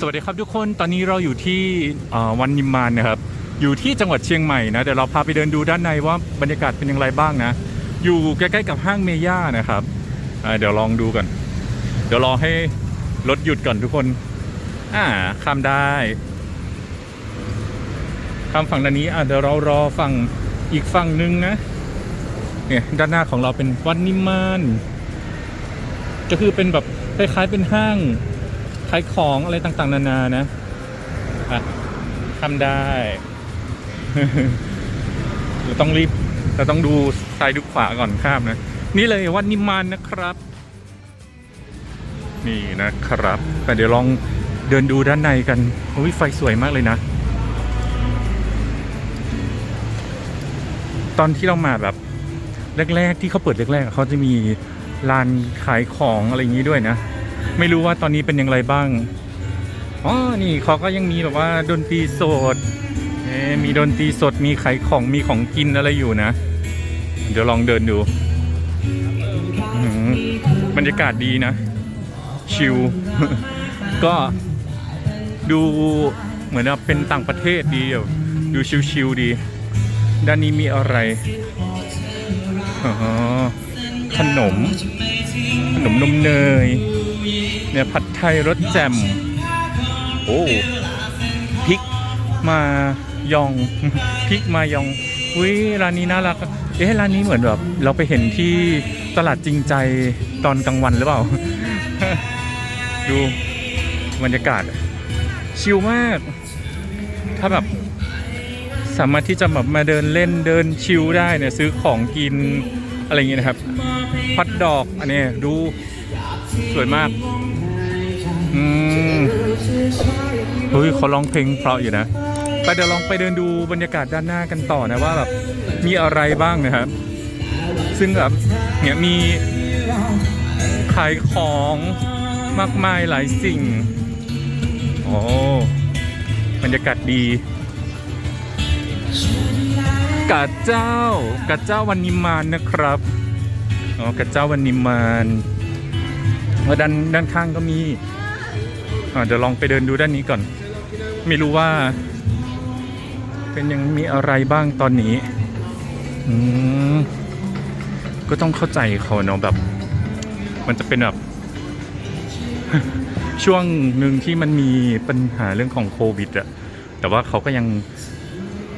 สวัสดีครับทุกคนตอนนี้เราอยู่ที่วันนิมมานนะครับ อยู่ที่จังหวัดเชียงใหม่นะเดี๋ยวเราพาไปเดินดูด้านในว่าบรรยากาศเป็นอย่างไรบ้างนะ อยู่ใกล้ๆกับห้างเมย่านะครับเดี๋ยวลองดูกันเดี๋ยวรอให้รถหยุดก่อนทุกคนอ่าข้ามได้ข้ามฝั่งด้านนี้อะเดี๋ยวเรารอฝั่งอีกฝั่งหนึงนะเนี่ยด้านหน้าของเราเป็นวัดนิมมานก็คือเป็นแบบคล้ายๆเป็นห้าง ขายของอะไรต่างๆ นานานะอะทำได้ เราต้องรีบเราต้องดูซ้ายดูขวาก่อนข้ามนะ นี่เลยวัดนิมมานนะครับ นี่นะครับแต่เดี๋ยวลองเดินดูด้านในกันโอ้ยไฟสวยมากเลยนะ ตอนที่เรามาแบบแรก ๆ ที่เขาเปิดแรกๆเขาจะมีลานขายของอะไรอย่างนี้ด้วยนะ ไม่รู้ว่าตอนนี้เป็นอย่างไรบ้าง อ๋อ นี่เขาก็ยังมีแบบว่าดนตรีสดมีดนตรีสด มีขายของ มีของกินอะไรอยู่นะ เดี๋ยวลองเดินดูอื้อหือบรรยากาศดีนะ ชิล ก็ดูเหมือนว่าเป็นต่างประเทศดีอะดูชิลๆดี ด้านนี้มีอะไรอ๋อขนม ขนมนมเนย เนี่ยผัดไทยรสแจ่ม โอ้พริกมายองพริกมายองอุ้ยร้านนี้น่ารักเอ๊ะร้านนี้เหมือนแบบเราไปเห็นที่ตลาดจริงใจตอนกลางวันหรือเปล่า ดูบรรยากาศ ชิลมาก ถ้าแบบสามารถที่จะแบบมาเดินเล่นเดินชิลได้เนี่ยซื้อของกินอะไรอย่างเงี้ยนะครับ พัดดอกอันนี้ดูสวยมาก อืมเฮ้ยเขาร้องเพลงเพราะอยู่นะไปเดี๋ยวลองไปเดินดูบรรยากาศด้านหน้ากันต่อนะว่าแบบมีอะไรบ้างนะครับ ซึ่งแบบเนี่ยมีขายของมากมายหลายสิ่ง โอ้บรรยากาศดีกาดเจ้ากาดเจ้าวันนิมานนะครับอ๋อกาดเจ้าวันนิมานด้านด้านข้างก็มี เดี๋ยวลองไปเดินดูด้านนี้ก่อน ไม่รู้ว่า เป็นยังมีอะไรบ้างตอนนี้ อืมก็ต้องเข้าใจเขาเนาะแบบ มันจะเป็นแบบ ช่วงหนึ่งที่มันมีปัญหาเรื่องของโควิดอะแต่ว่าเขาก็ยัง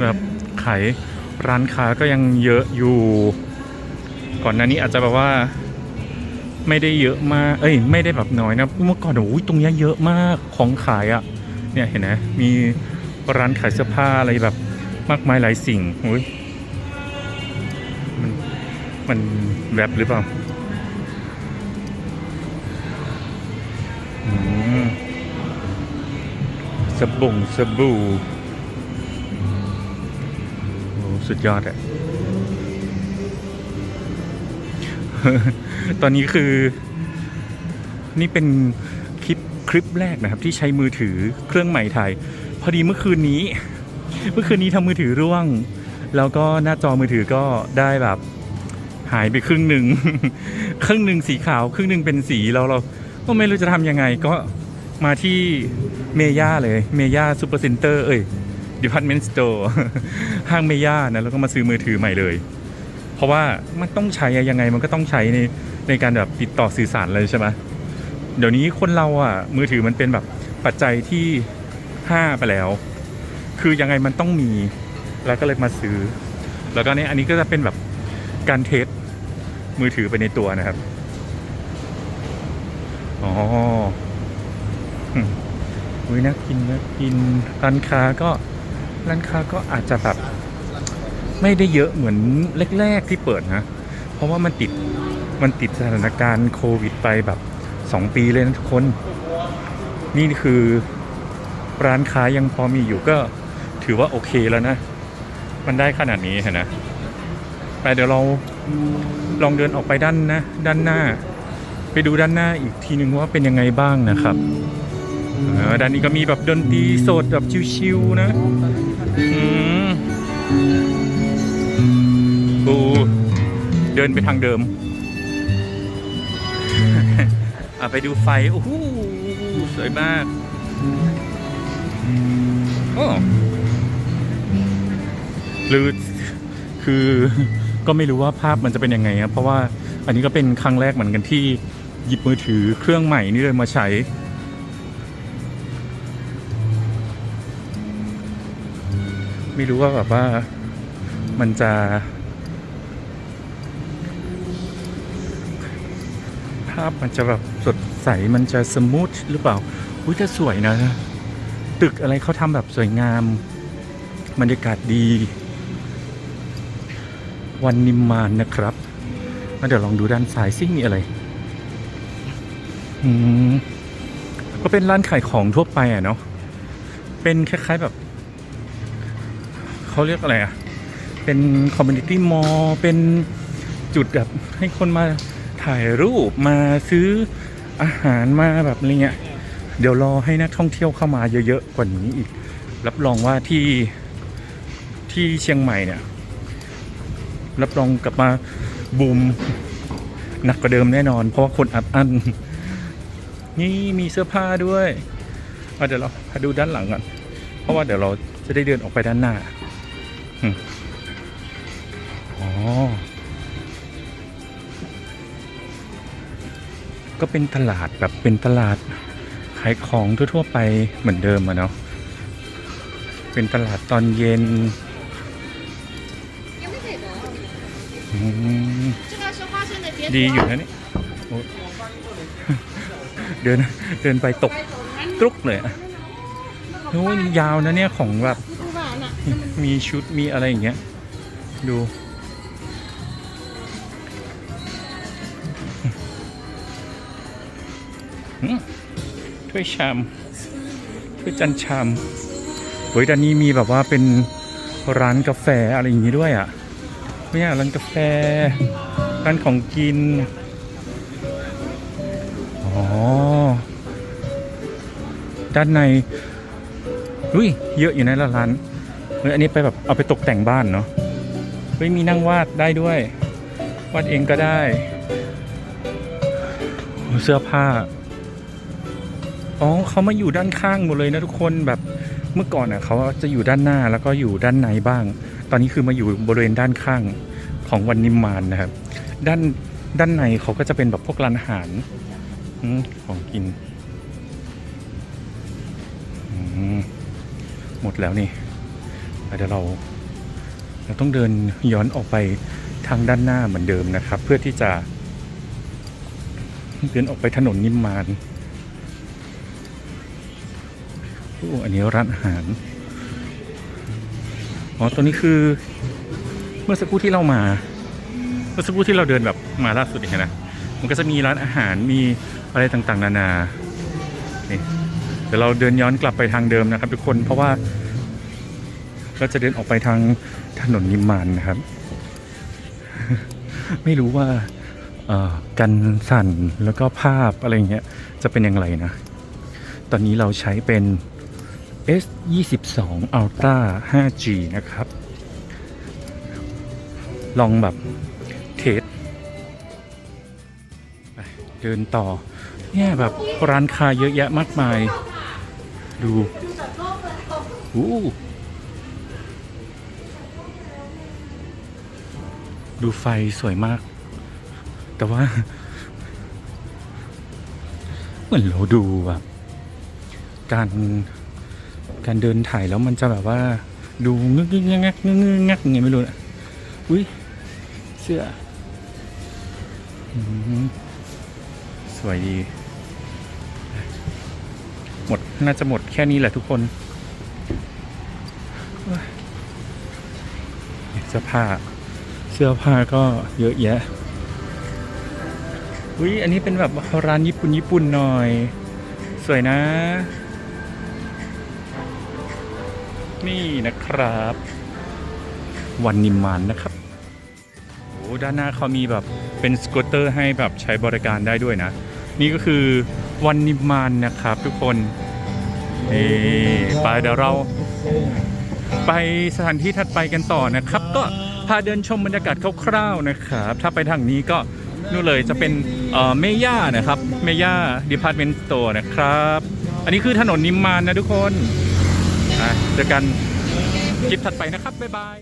แบบขายร้านค้าก็ยังเยอะอยู่ ก่อนหน้านี้อาจจะแบบว่า ไม่ได้เยอะมาก เอ้ย ไม่ได้แบบน้อยนะ เมื่อก่อนโอ้ยตรงนี้เยอะมากของขายอะ่ะ เนี่ยเห็นไหมมีร้านขายเสื้อผ้าอะไรแบบมากมายหลายสิ่งโอ้ยมันมันแวบหรือเปล่าสบงสบู่โอ้สุดยอดอะ ตอนนี้คือ นี่เป็นคลิปคลิปแรกนะครับ ที่ใช้มือถือเครื่องใหม่ถ่ายพอดีเมื่อคืนนี้ เมื่อคืนนี้ทำมือถือร่วง แล้วก็หน้าจอมือถือก็ได้แบบหายไปครึ่งหนึ่งครึ่งหนึ่งสีขาว ครึ่งหนึ่งเป็นสีแล้วเราก็ไม่รู้จะทำยังไงก็มาที่เมย่าเลยเมย่าซูเปอร์เซ็นเตอร์เอ้ยดิพาร์ตเมนต์สโตร์ห้างเมย่านะแล้วก็มาซื้อมือถือใหม่เลย ราะว่ามันต้องใช้อะยังไงมันก็ต้องใช้ในในการแบบติดต่อสื่อสารเลยใช่ไหมเดี๋ยวนี้คนเราอะมือถือมันเป็นแบบปัจจัยที่ห้าไปแล้ว คือยังไงมันต้องมีแล้วก็เลยมาซื้อ แล้วก็เนี่ยอันนี้ก็จะเป็นแบบการเทสมือถือไปในตัวนะครับอ๋ออืมอุ้ยน่ากินน่ากินร้านค้าก็ร้านค้าก็อาจจะแบบ ไม่ได้เยอะเหมือนแรกๆที่เปิดนะ เพราะว่ามันติดมันติดสถานการณ์โควิดไปแบบสองปีเลยนะทุกคน นี่คือร้านค้ายังพอมีอยู่ก็ถือว่าโอเคแล้วนะ มันได้ขนาดนี้เห็นนะไปเดี๋ยวเราลองเดินออกไปด้านนะ ด้านหน้า ไปดูด้านหน้าอีกทีนึงว่าเป็นยังไงบ้างนะครับด้านนี้ก็มีแบบดนตรีสดแบบชิวๆนะอืม กูเดินไปทางเดิมอะไปดูไฟ โอ้โหสวยมาก โอ้หรือคือก็ไม่รู้ว่าภาพมันจะเป็นยังไงครับเพราะว่าอันนี้ก็เป็นครั้งแรกเหมือนกันที่หยิบมือถือเครื่องใหม่นี่เลยมาใช้ ไม่รู้ว่าแบบว่ามันจะาพมันจะแบบสดใสมันจะสมูทหรือเปล่าอุ้ยแต่สวยนะ ตึกอะไรเขาทำแบบสวยงามบรรยากาศดี วันนิมมานนะครับมาเดี๋ยวลองดูด้านซ้ายซิมีอะไรอืมก็เป็นร้านขายของทั่วไปอะเนาะเป็นคล้ายๆแบบเขาเรียกอะไรอะ เป็นคอมมูนิตี้มอลเป็นจุดแบบให้คนมา ถ่ายรูปมาซื้ออาหารมาแบบอะไรเงี้ยเดี๋ยวรอให้นักท่องเที่ยวเข้ามาเยอะๆกว่านี้อีก รับรองว่าที่ที่เชียงใหม่เนี่ย รับรองกลับมาบูมหนักกว่าเดิมแน่นอน เพราะว่าคนอัดอั้นนี่มีเสื้อผ้าด้วยเเดี๋ยวเรามาดูด้านหลังก่อนเพราะว่าเดี๋ยวเราจะได้เดินออกไปด้านหน้าอืมอ๋ ก็เป็นตลาดแบบเป็นตลาดขายของทั่วๆไปเหมือนเดิมอะเนาะเป็นตลาดตอนเย็นดีอยู่นะนี่เดินเดินไปตกตุ๊กเลยอะนู้ยาวนะเนี่ยของแบบมีชุดมีอะไรอย่างเงี้ยดู ถ้วยชามถ้วยจันชามเฮ้ยด้านนี้มีแบบว่าเป็นร้านกาแฟอะไรอย่างงี้ด้วยอะเนี่ยร้านกาแฟ ร้านของกิน อ๋อ ด้านในอุ้ยเยอะอยู่นะละร้านเฮ้ยอันนี้ไปแบบเอาไปตกแต่งบ้านเนาะเฮ้ยมีนั่งวาดได้ด้วย วาดเองก็ได้ เสื้อผ้า อ๋อเขามาอยู่ด้านข้างหมดเลยนะทุกคนแบบเมื่อก่อนอะเขาจะอยู่ด้านหน้าแล้วก็อยู่ด้านในบ้าง ตอนนี้คือมาอยู่บริเวณด้านข้างของวันนิมมานนะครับ ด้านด้านในเขาก็จะเป็นแบบพวกร้านอาหารอของกินหมดแล้วนี่เดี๋ยวเรา เราต้องเดินย้อนออกไปทางด้านหน้าเหมือนเดิมนะครับ เพื่อที่จะเดินออกไปถนนนิมมาน อ้อันนี้ร้านอาหาร อ๋อ ตัวนี้คือ เมื่อสักครู่ที่เรามา เมื่อสักครู่ที่เราเดินแบบมาล่าสุดเห็นไหมมันก็จะมีร้านอาหาร มีอะไรต่างๆ นานานี่เดี๋ยวเราเดินย้อนกลับไปทางเดิมนะครับ ทุกคน เพราะว่าเราจะเดินออกไปทางถนนนิมมานนะครับ ไม่รู้ว่าเอ่อกันสั่นแล้วก็ภาพอะไรเงี้ยจะเป็นอย่างไรนะ ตอนนี้เราใช้เป็น S 2 2 Ultra 5G นะครับ ลองแบบเทสไปเดินต่อ เนี่ยแบบร้านค้าเยอะแยะมากมาย ดูอู้ดูไฟสวยมาก แต่ว่า เหมือนเราดูแบบการ การเดินถ่ายแล้วมันจะแบบว่า ดูงึกงึกงักงักงึกงึกงักงไงไม่รู้นะอุ้ยเสื้อสวยดี หมดน่าจะหมดแค่นี้แหละทุกคนเสื้อผ้า เสื้อผ้าก็เยอะแยะอุ้ยอันนี้เป็นแบบร้านญี่ปุ่นญี่ปุ่นหน่อย สวยนะ นี่นะครับ วันนิมมานนะครับโอ้ด้านหน้าเขามีแบบเป็นสกูตเตอร์ให้แบบใช้บริการได้ด้วยนะ นี่ก็คือวันนิมมานนะครับทุกคนนี่ไปเดี๋ยวเราไปสถานที่ถัดไปกันต่อนะครับ ก็พาเดินชมบรรยากาศคร่าวๆนะครับ ถ้าไปทางนี้ก็นู่นเลยจะเป็นเอ่อเมย่านะครับ เมย่าดีพาร์ตเมนต์สโตร์นะครับ อันนี้คือถนนนิมมานนะทุกคน อะเจอกันคลิปถัดไปนะครับ บ๊ายบาย